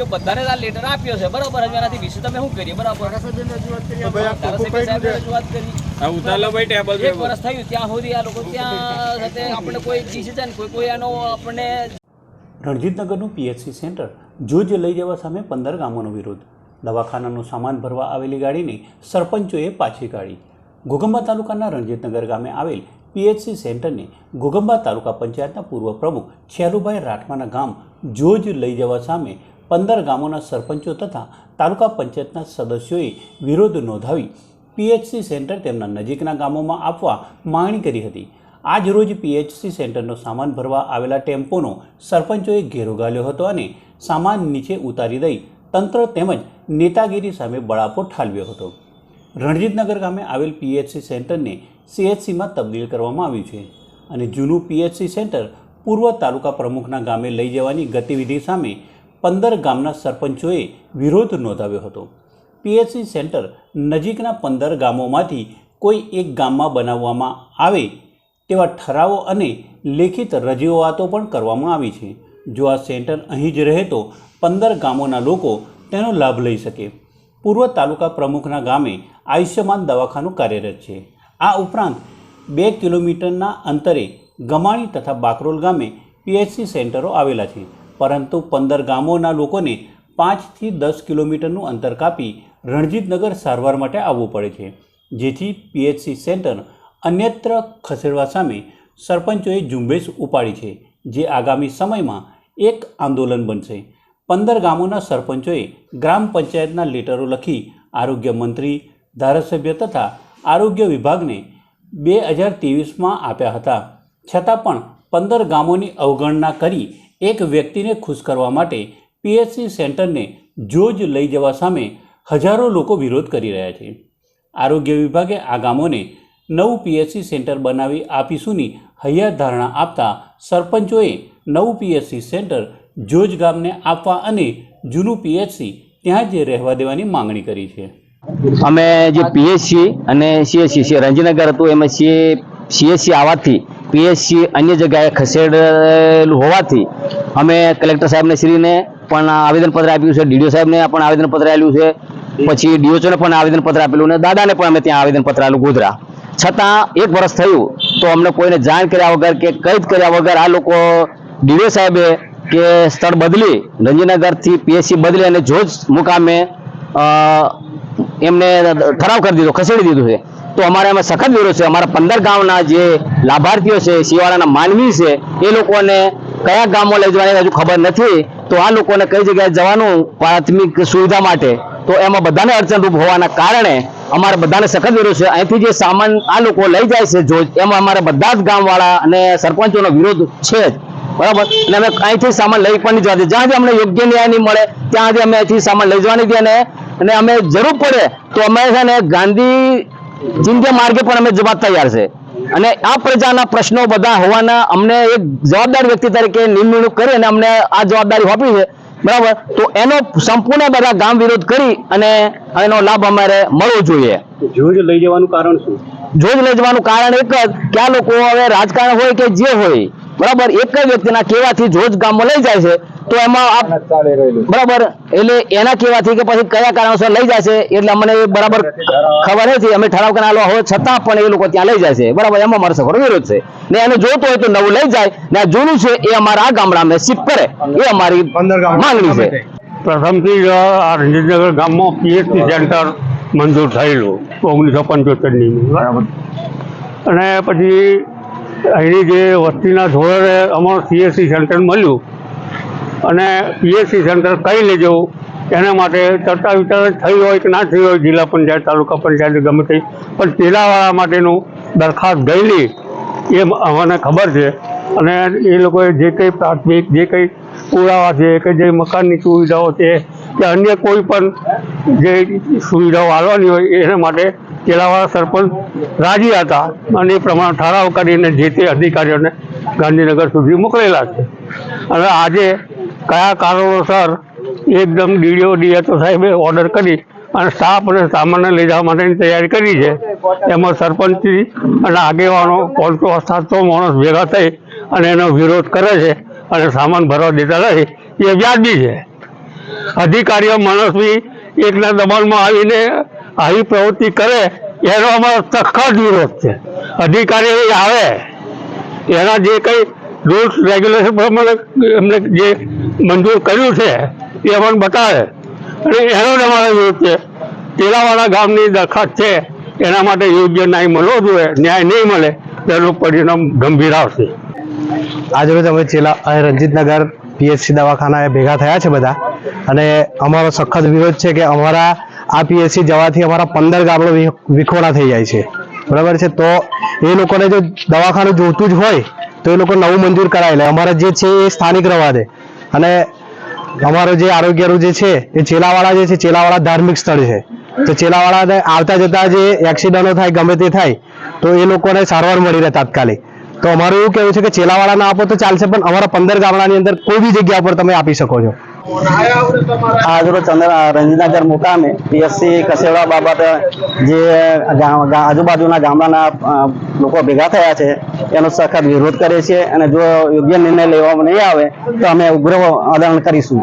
આપ્યો બધાને આ લેટર આપ્યો છે. બરાબર હવે એનાથી વિશે તમે શું કરીએ? બરાબર. રજૂઆત કરી? ટેબલ એક વર્ષ થયું ત્યાં સુધી આ લોકો ત્યાં સાથે આપણે કોઈ ડિસિઝન કોઈ કોઈ આનો આપણને રણજીતનગરનું પીએચસી સેન્ટર જૂજ લઈ જવા સામે પંદર ગામોનો વિરોધ. દવાખાનાનું સામાન ભરવા આવેલી ગાડીને સરપંચોએ પાછી કાઢી. ઘોગંબા તાલુકાના રણજીતનગર ગામે આવેલ પીએચસી સેન્ટરને ઘોગંબા તાલુકા પંચાયતના પૂર્વ પ્રમુખ છેરુભાઈ રાઠવાના ગામ જોજ લઈ જવા સામે પંદર ગામોના સરપંચો તથા તાલુકા પંચાયતના સદસ્યોએ વિરોધ નોંધાવી પીએચસી સેન્ટર તેમના નજીકના ગામોમાં આપવા માંગણી કરી હતી. આજ રોજ પીએચસી સેન્ટરનો સામાન ભરવા આવેલા ટેમ્પોનો સરપંચોએ ઘેરો ગાલ્યો હતો અને સામાન નીચે ઉતારી દઈ તંત્ર તેમજ નેતાગીરી સામે બળાપો ઠાલવ્યો હતો. રણજીતનગર ગામે આવેલ પીએચસી સેન્ટરને સીએચસીમાં તબદીલ કરવામાં આવ્યું છે અને જૂનું પીએચસી સેન્ટર પૂર્વ તાલુકા પ્રમુખના ગામે લઈ જવાની ગતિવિધિ સામે પંદર ગામના સરપંચોએ વિરોધ નોંધાવ્યો હતો. પીએચસી સેન્ટર નજીકના પંદર ગામોમાંથી કોઈ એક ગામમાં બનાવવામાં આવે તેવા ઠરાવો અને લેખિત રજૂઆતો પણ કરવામાં આવી છે. જો આ સેન્ટર અહીં જ રહે તો પંદર ગામોના લોકો તેનો લાભ લઈ શકે. પૂર્વ તાલુકા પ્રમુખના ગામે આયુષ્યમાન દવાખાનું કાર્યરત છે. આ ઉપરાંત બે કિલોમીટરના અંતરે ગમાણી તથા બાકરોલ ગામે પીએચસી સેન્ટરો આવેલા છે. પરંતુ પંદર ગામોના લોકોને પાંચથી દસ કિલોમીટરનું અંતર કાપી રણજીતનગર સારવાર માટે આવવું પડે છે. જેથી પીએચસી સેન્ટર અન્યત્ર ખસેડવા સામે સરપંચોએ ઝુંબેશ ઉપાડી છે, જે આગામી સમયમાં એક આંદોલન બનશે. પંદર ગામોના સરપંચોએ ગ્રામ પંચાયતના લેટરો લખી આરોગ્ય મંત્રી, ધારાસભ્ય તથા આરોગ્ય વિભાગને બે હજાર ત્રેવીસમાં આપ્યા હતા. છતાં પણ પંદર ગામોની અવગણના કરી એક વ્યક્તિને ખુશ કરવા માટે પીએચસી સેન્ટરને જોજ લઈ જવા સામે હજારો લોકો વિરોધ કરી રહ્યા છે. આરોગ્ય વિભાગે આ ગામોને નવું પીએચસી સેન્ટર બનાવી આપીશુંની હૈયા ધારણા આપતા સરપંચોએ નવું પીએચસી સેન્ટર જોજ ગામને આપવા અને જૂનું પીએચસી ત્યાં જ રહેવા દેવાની માંગણી કરી છે. અમે જે પીએચસી અને સીએસસી રંજીનગર હતું, એમાં સીએ, સીએચસી આવવાથી પીએચસી અન્ય જગ્યાએ ખસેડેલું હોવાથી અમે કલેક્ટર સાહેબને શ્રીને પણ આવેદનપત્ર આપ્યું છે, ડીડીઓ સાહેબને પણ આવેદનપત્ર આપ્યું છે, પછી ડીઓચોને પણ આવેદનપત્ર આપેલું અને દાદાને પણ અમે ત્યાં આવેદનપત્ર આપેલું ગોધરા. છતાં એક વર્ષ થયું તો અમને કોઈને જાણ કર્યા વગર કે કંઈ જ કર્યા વગર આ લોકો ડીડીઓ સાહેબે કે સ્થળ બદલી, રંજીનગરથી પીએસસી બદલી અને જોજ મુકામે એમને ઠરાવ કરી દીધો, ખસેડી દીધું છે. તો અમારે એમાં સખત વિરોધ છે. અમારા પંદર ગામના જે લાભાર્થીઓ છે શિવાળાના માનવી છે, એ લોકોને કયા ગામો લઈ જવાની હજુ ખબર નથી. તો આ લોકોને કઈ જગ્યાએ જવાનું પ્રાથમિક સુવિધા માટે? તો એમાં બધાને અડચણરૂપ હોવાના કારણે અમારે બધાને સખત વિરોધ છે. અહીંથી જે સામાન આ લોકો લઈ જાય છે, જો એમાં અમારે બધા જ ગામવાળા અને સરપંચોનો વિરોધ છે જ. બરાબર? અને અમે અહીંથી સામાન લઈ પણ નહીં જવા દે જ્યાં જ્યાં અમને યોગ્ય ન્યાય નહીં મળે, ત્યાં સુધી અમે અહીંથી સામાન લઈ જવાની દે અને અને અમે જરૂર પડે તો અમે છે ને ગાંધી ચિંતા માર્ગે પણ અમે જવા તૈયાર છે. અને આ પ્રજાના પ્રશ્નો બધા હોવાના અમને એક જવાબદાર વ્યક્તિ તરીકે નિમણૂક કરી અને અમને આ જવાબદારી સોંપી છે. બરાબર? તો એનો સંપૂર્ણ બધા ગામ વિરોધ કરી અને એનો લાભ અમારે મળવો જોઈએ. જોજ લઈ જવાનું કારણ શું? જોજ લઈ જવાનું કારણ એક જ કે આ લોકો હવે રાજકારણ હોય કે જે હોય બરાબર? એક જ વ્યક્તિના કેવાથી જોજ ગામમાં લઈ જાય છે. તો એમાં આપ ચાલી રહેલું. બરાબર. એટલે એના કહેવાથી કે પછી કયા કારણોસર લઈ જાય છે એટલે અમને બરાબર ખબર નથી. અમે ઠરાવ કરાવેલો હોય છતાં પણ એ લોકો ત્યાં લઈ જાય છે બરાબર એમાં મારો સફર વિરોધ છે. ને એને જોતો હોય તો નવું લઈ જાય ને આ જૂનું છે એ અમારા આ ગામડામાં શિફ્ટ કરે. એ અમારી માંગણી છે. પ્રથમથી જ આ રંજીતનગર ગામમાં પીએચસી સેન્ટર મંજૂર થયેલું ઓગણીસો પંચોતેરની. બરાબર. અને પછી અહીંની જે વસ્તીના ધોરણે અમારું સીએસસી સેન્ટર મળ્યું અને પીએચસી સેન્ટર કઈ લઈ જવું એના માટે ચર્ચા વિચાર થઈ હોય કે ના થઈ હોય, જિલ્લા પંચાયત, તાલુકા પંચાયત ગમે તે. પણ તેલાવાળા માટેનું દરખાસ્ત ગયેલી એ અમને ખબર છે. અને એ લોકોએ જે કંઈ પ્રાથમિક, જે કંઈ પુરાવા છે, કે જે મકાનની સુવિધાઓ છે, કે અન્ય કોઈ પણ જે સુવિધાઓ આવવાની હોય, એના માટે તેલાવાળા સરપંચ રાજી હતા. અને એ પ્રમાણે ઠરાવ કરીને જે તે અધિકારીઓને ગાંધીનગર સુધી મોકલેલા છે. અને આજે કયા કારણોસર એકદમ ડીડીઓ, ડીએચઓ સાહેબે ઓર્ડર કરી અને સ્ટાફ અને સામાનને લઈ જવા માટેની તૈયારી કરી છે. એમાં સરપંચથી અને આગેવાનો પાંચસો સાતસો માણસ ભેગા થઈ અને એનો વિરોધ કરે છે અને સામાન ભરવા દેતા નથી એ વ્યાજબી છે. અધિકારીઓ માણસની એકના દબાણમાં આવીને આવી પ્રવૃત્તિ કરે, એનો અમારો સખત વિરોધ છે. અધિકારીઓ આવે, એના જે કંઈ રૂલ્સ રેગ્યુલેશન પ્રમાણે એમને જે મંજૂર કર્યું છે, એ અમને બતાવે. અને એનો જ અમારો વિરોધ છે. તેલાવાળા ગામની દરખાસ્ત છે, એના માટે યોગ્ય ન્યાય મળવો જોઈએ. ન્યાય નહીં મળે, તેનું પરિણામ ગંભીર આવશે. આજરોજ અમે ચેલા અહીં રંજીતનગર પીએચસી દવાખાનાએ ભેગા થયા છે બધા. અને અમારો સખત વિરોધ છે કે અમારા, આ પીએચસી જવાથી અમારા પંદર ગામડો વિખોડા થઈ જાય છે. બરાબર છે? તો એ લોકોને જો દવાખાનું જોતું જ હોય તો એ લોકો નવું મંજૂર કરાવી લે અમારા જે છે એ સ્થાનિક રવા દે અને અમારો જે આરોગ્યનું જે છે, એ ચેલાવાળા જે છે, ચેલાવાળા ધાર્મિક સ્થળ છે. તો ચેલાવાળાને આવતા જતા જે એક્સિડન્ટો થાય, ગમે તે થાય, તો એ લોકોને સારવાર મળી રહે તાત્કાલિક. તો અમારું એવું કહેવું છે કે ચેલાવાળા ના આપો તો ચાલશે, પણ અમારા પંદર ગામડાની અંદર કોઈ બી જગ્યા પર તમે આપી શકો છો. આજરોજ ચંદ્ર રંજીનગર મુકામે પીએસસી કસેડા બાબતે જે આજુબાજુના ગામડાના લોકો ભેગા થયા છે, એનો સખત વિરોધ કરે છે, અને જો યોગ્ય નિર્ણય લેવામાં નહીં આવે, તો અમે ઉગ્ર આદરણ કરીશું.